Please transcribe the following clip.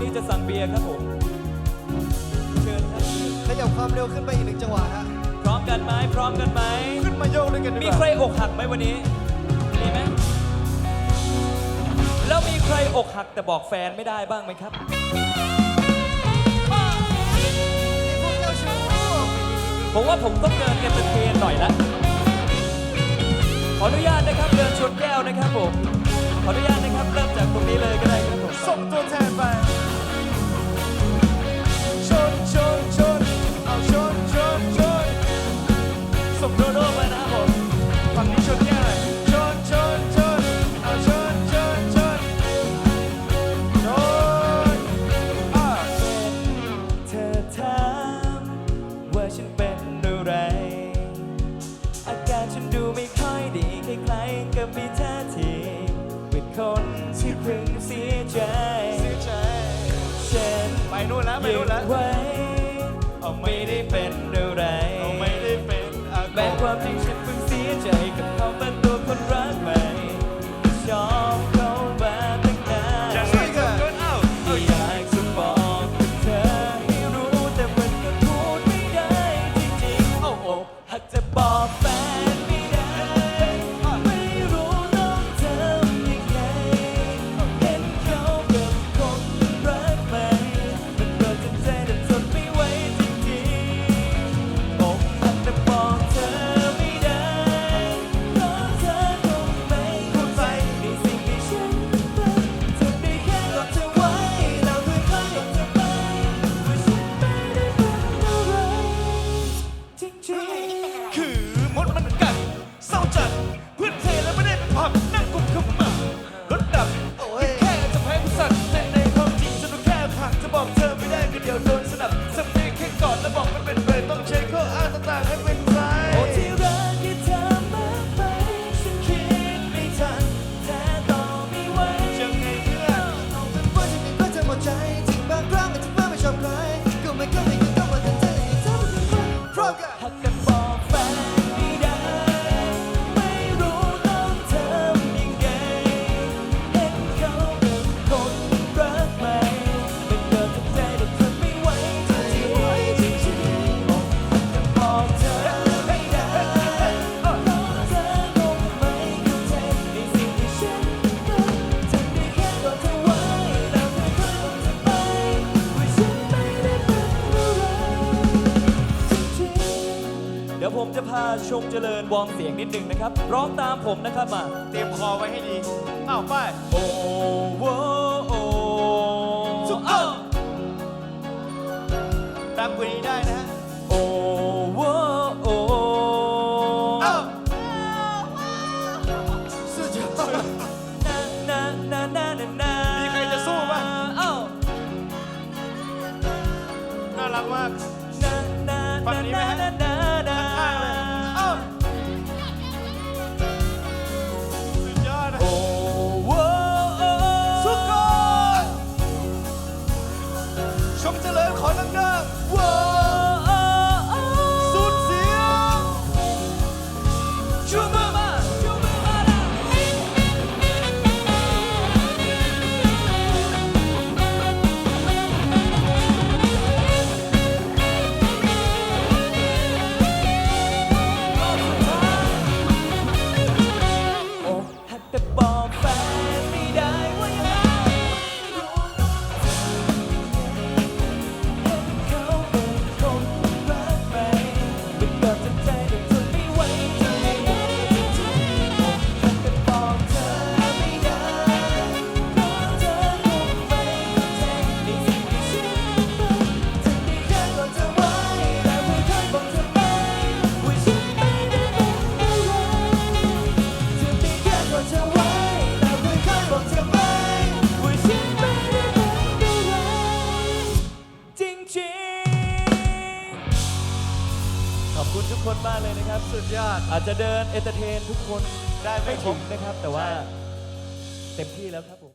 นี้จะสั่งเบียร์ครับผม เชิญครับขยับความเร็วขึ้นไปอีกหนึ่งจังหวะฮะพร้อมกันไหมพร้อมกันไหมขึ้นมาโยกด้วยกันดีมีใครอกหักไหมวันนี้ มีไหมแล้วมีใครอกหักแต่บอกแฟนไม่ได้บ้างไหมครับผมว่าผมต้องเดินกันเป็นเทรนหน่อยละขออนุญาตนะครับเดินชนแก้วนะครับผม มีท่าทีเป็นคนที่เพิ่งเสียใจซื้อใจฉันไปนู่นแล้วไปนู่นแล้วไว้เอาไม่ได้เป็นอะไรเอาไม่ได้เป็นอาแม้ความจริงฉันเพิ่งเสียใจกับเขาเป็นตัวคนรักใหม่ชอบเขามาตั้งนานอยากจะบอกกับเธอให้รู้แต่มันก็พูดไม่ได้จริงๆอกหักจะบอก your ชงเจริญวองเสียงนิดนึงนะครับ ร้องตามผมนะครับมา เตรียมคอไว้ให้ดีอ้าวไปโอ้โหโอ้สุดเอ้าตามกูนี้ได้นะ ขอบคุณทุกคนมากเลยนะครับ สุดยอด อาจจะเดินเอนเตอร์เทนทุกคนได้ไม่ถึงนะครับ แต่ว่าเต็มที่แล้วครับผม